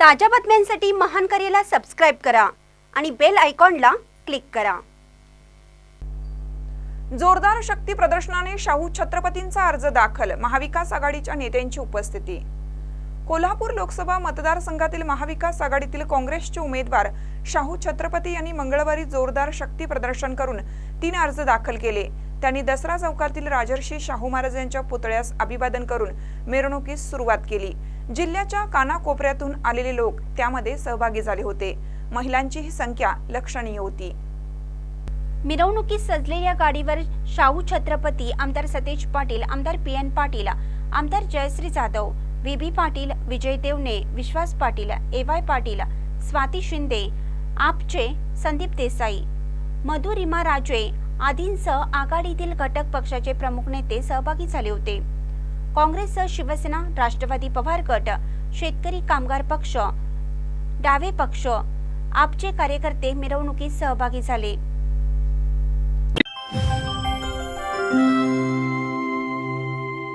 ताज्या बातम्यांसाठी महान करेला सबस्क्राईब करा आणि बेल आयकॉनला क्लिक करा. जोरदार शक्ती प्रदर्शनाने शाहू छत्रपतींचा अर्ज दाखल महाविकास आघाडीच्या नेत्यांची उपस्थिती. कोल्हापूर लोकसभा मतदारसंघातील महाविकास आघाडीतील काँग्रेसचे उमेदवार शाहू छत्रपती यांनी मंगळवारी जोरदार शक्ती प्रदर्शन करून तीन अर्ज दाखल केले. त्यांनी दसरा चौकातील राजर्षी शाहू महाराज यांच्या पुतळ्यास अभिवादन करून मिरवणुकीस सुरुवात केली. जिल्ह्याच्या कानाकोपऱ्यातून आलेले लोक त्यामध्ये सहभागी झाले होते. महिलांची ही संख्या लक्षणीय होती. मिरवणुकीत सजलेल्या गाडीवर शाहू छत्रपती आमदार सतेज पाटील आमदार पी एन पाटील आमदार Jayashree Jadhav V B Patil Vijay Devane Vishwas Patil A Y Patil Swati Shinde आपचे संदीप देसाई मधुरिमा राजे आदींसह आघाडीतील घटक पक्षाचे प्रमुख नेते सहभागी झाले होते. काँग्रेससह शिवसेना राष्ट्रवादी पवार गट शेतकरी कामगार पक्ष डावे पक्ष आपचे कार्यकर्ते मिरवणुकीत सहभागी झाले.